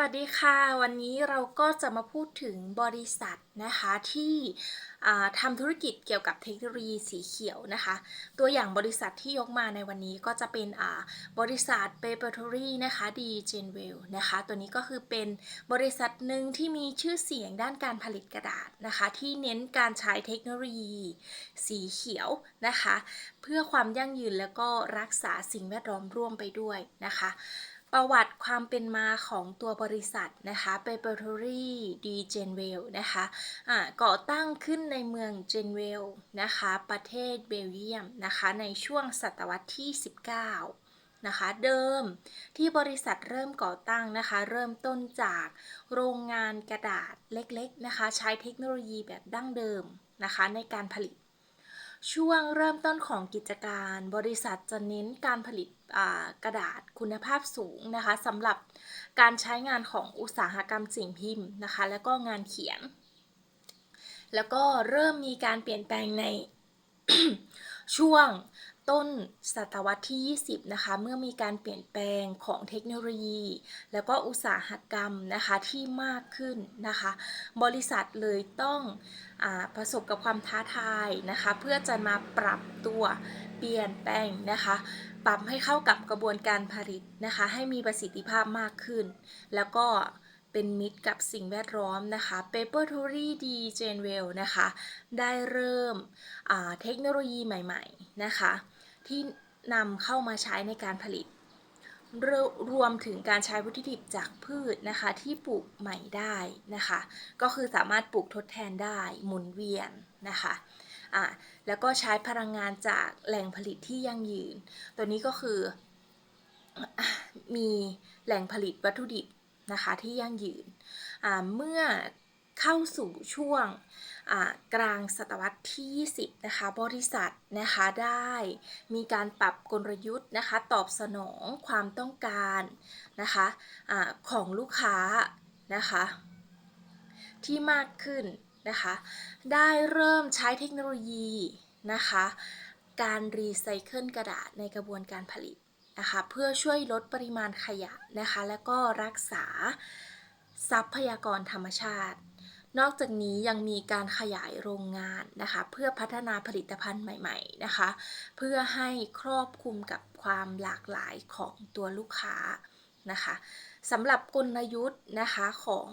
วัสดีค่ะ วันนี้เราก็จะมาพูดถึงบริษัทนะคะที่ทำธุรกิจเกี่ยวกับเทคโนโลยีสีเขียวนะคะ ตัวอย่างบริษัทที่ยกมาในวันนี้ก็จะเป็นบริษัท p a p e r t o r y นะคะ d g e n w e l l นะคะ ตัวนี้ก็คือเป็นบริษัทหนึ่งที่มีชื่อเสียงด้านการผลิตกระดาษนะคะ ที่เน้นการใช้เทคโนโลยีสีเขียวนะคะ เพื่อความยั่งยืนแล้วก็รักษาสิ่งแวดล้อมร่วมไปด้วยนะคะ ประวัติความเป็นมาของตัวบริษัทนะคะ p a p e r t o r y d g e n w e l l นะคะอ่าก่อตั้งขึ้นในเมืองเจนเวลนะคะ ประเทศเบลเยียมนะคะ ในช่วงศตวรรษที่ 19นะคะเดิมที่บริษัทเริ่มก่อตั้งนะคะ เริ่มต้นจากโรงงานกระดาษเล็กๆนะคะ ใช้เทคโนโลยีแบบดั้งเดิมนะคะในการผลิต ช่วงเริ่มต้นของกิจการ บริษัทจะเน้นการผลิตกระดาษคุณภาพสูงนะคะสำหรับการใช้งานของอุตสาหกรรมสิ่งพิมพ์นะคะ แล้วก็งานเขียน แล้วก็เริ่มมีการเปลี่ยนแปลงใน ช่วงต้นศตวรรษที่ 20 นะคะ เมื่อมีการเปลี่ยนแปลงของเทคโนโลยี แล้วก็อุตสาหกรรมนะคะที่มากขึ้นนะคะ บริษัทเลยต้องอประสบกับความท้าทายนะคะ เพื่อจะมาปรับตัวเปลี่ยนแปลงนะคะ ปรับให้เข้ากับกระบวนการผลิตนะคะ ให้มีประสิทธิภาพมากขึ้น แล้วก็ เป็นมิตรกับสิ่งแวดล้อมนะคะ Paper t o r y d g e n w e l l นะคะ ได้เริ่มเทคโนโลยีใหม่ๆนะคะ ที่นำเข้ามาใช้ในการผลิตรวรวมถึงการใช้วัตถุดิบจากพืชนะคะ ที่ปลูกใหม่ได้นะคะ ก็คือสามารถปลูกทดแทนได้หมุนเวียนนะคะอะแล้วก็ใช้พลังงานจากแหล่งผลิตที่ยั่งยืน ตัวนี้ก็คือมีแหล่งผลิตวัตถุดิบ นะคะที่ยั่งยืน เมื่อเข้าสู่ช่วงกลางศตวรรษที่ 20 นะคะ บริษัทนะคะได้มีการปรับกลยุทธ์นะคะตอบสนองความต้องการนะคะอาของลูกค้านะคะที่มากขึ้นนะคะได้เริ่มใช้เทคโนโลยีนะคะการรีไซเคิลกระดาษในกระบวนการผลิต นะคะ เพื่อช่วยลดปริมาณขยะนะคะ แล้วก็รักษาทรัพยากรธรรมชาติ นอกจากนี้ยังมีการขยายโรงงานนะคะ เพื่อพัฒนาผลิตภัณฑ์ใหม่ๆนะคะ เพื่อให้ครอบคลุมกับความหลากหลายของตัวลูกค้านะคะสำหรับกลยุทธ์นะคะของ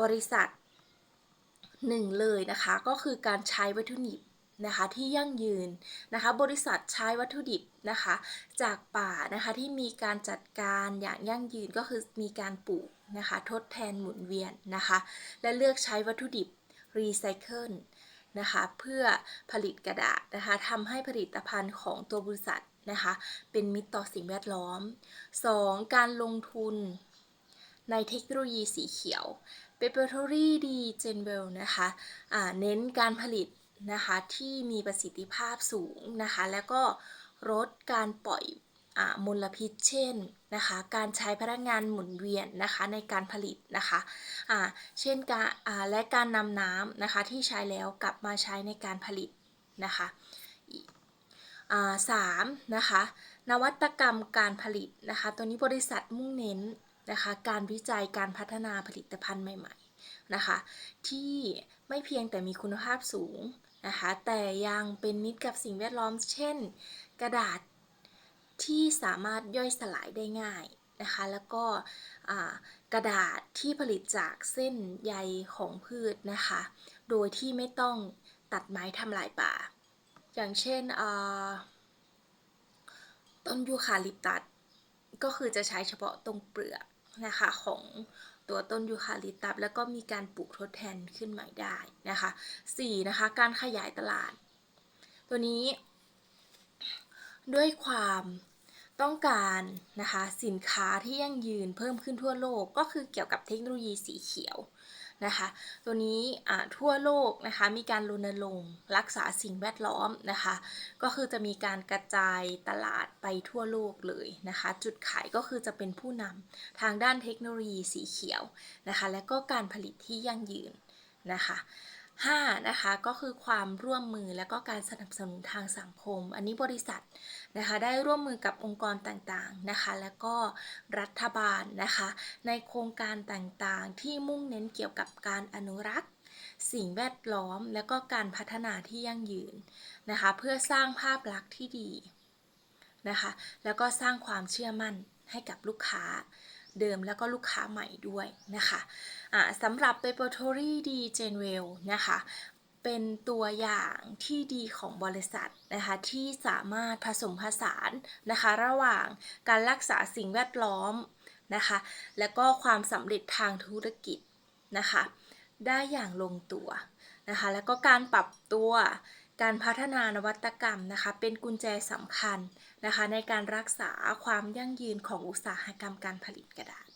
บริษัทหนึ่งเลยนะคะ ก็คือการใช้วัตถุดิบ นะคะที่ยั่งยืนนะคะบริษัทใช้วัตถุดิบนะคะจากป่านะคะที่มีการจัดการอย่างยั่งยืนก็คือมีการปลูกนะคะทดแทนหมุนเวียนนะคะและเลือกใช้วัตถุดิบรีไซเคิลนะคะเพื่อผลิตกระดาษนะคะทำให้ผลิตภัณฑ์ของตัวบริษัทนะคะเป็นมิตรต่อสิ่งแวดล้อม 2. การลงทุนในเทคโนโลยีสีเขียว p a p e r t o r y d g e n w e l l นะคะอ่าเน้นการผลิต นะคะที่มีประสิทธิภาพสูงนะคะ แล้วก็ลดการปล่อยอมลพิษเช่นนะคะการใช้พลังงานหมุนเวียนนะคะในการผลิตนะคะอ่าเช่นการและการนำน้ำนะคะที่ใช้แล้วกลับมาใช้ในการผลิตนะคะอ่าสามนะคะนวัตกรรมการผลิตนะคะตัวนี้บริษัทมุ่งเน้นนะคะการวิจัยการพัฒนาผลิตภัณฑ์ใหม่ๆนะคะที่ไม่เพียงแต่มีคุณภาพสูง นะคะ แต่ยังเป็นมิตรกับสิ่งแวดล้อม เช่น กระดาษที่สามารถย่อยสลายได้ง่ายนะคะ แล้วก็กระดาษที่ผลิตจากเส้นใยของพืชนะคะ โดยที่ไม่ต้องตัดไม้ทำลายป่า อย่างเช่นต้นยูคาลิปตัสก็คือจะใช้เฉพาะตรงเปลือก นะคะของตัวต้นยูคาลิปตัสแล้วก็มีการปลูกทดแทนขึ้นใหม่ได้นะคะ4นะคะการขยายตลาด ตัวนี้ ด้วยความต้องการนะคะสินค้าที่ยั่งยืนเพิ่มขึ้นทั่วโลกก็คือเกี่ยวกับเทคโนโลยีสีเขียว นะคะ ตัวนี้ทั่วโลกนะคะมีการรณรงค์รักษาสิ่งแวดล้อมนะคะ ก็คือจะมีการกระจายตลาดไปทั่วโลกเลยนะคะ จุดขายก็คือจะเป็นผู้นำทางด้านเทคโนโลยีสีเขียวนะคะ และก็การผลิตที่ยั่งยืนนะคะ 5นะคะก็คือความร่วมมือและก็การสนับสนุนทางสังคม อันนี้บริษัทนะคะได้ร่วมมือกับองค์กรต่างๆนะคะแล้วก็รัฐบาลนะคะในโครงการต่างๆ ที่มุ่งเน้นเกี่ยวกับการอนุรักษ์ สิ่งแวดล้อม และก็การพัฒนาที่ยั่งยืนนะคะเพื่อสร้างภาพลักษณ์ที่ดีนะคะแล้วก็สร้างความเชื่อมั่นให้กับลูกค้า เดิมแล้วก็ลูกค้าใหม่ด้วยนะคะอ่าสำหรับ p a p e r t o r y d g e n w e l l นะคะเป็นตัวอย่างที่ดีของบริษัทนะคะที่สามารถผสมผสานนะคะระหว่างการรักษาสิ่งแวดล้อมนะคะและก็ความสำเร็จทางธุรกิจนะคะได้อย่างลงตัวนะคะแล้วก็การปรับตัวการพัฒนานวัตกรรมนะคะเป็นกุญแจสำคัญ นะคะในการรักษาความยั่งยืนของอุตสาหกรรมการผลิตกระดาษ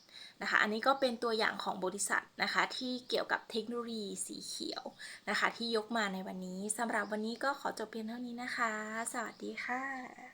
นะคะอันนี้ก็เป็นตัวอย่างของบริษัทนะคะที่เกี่ยวกับเทคโนโลยีสีเขียวนะคะที่ยกมาในวันนี้สำหรับวันนี้ก็ขอจบเพียงเท่านี้นะคะ สวัสดีค่ะ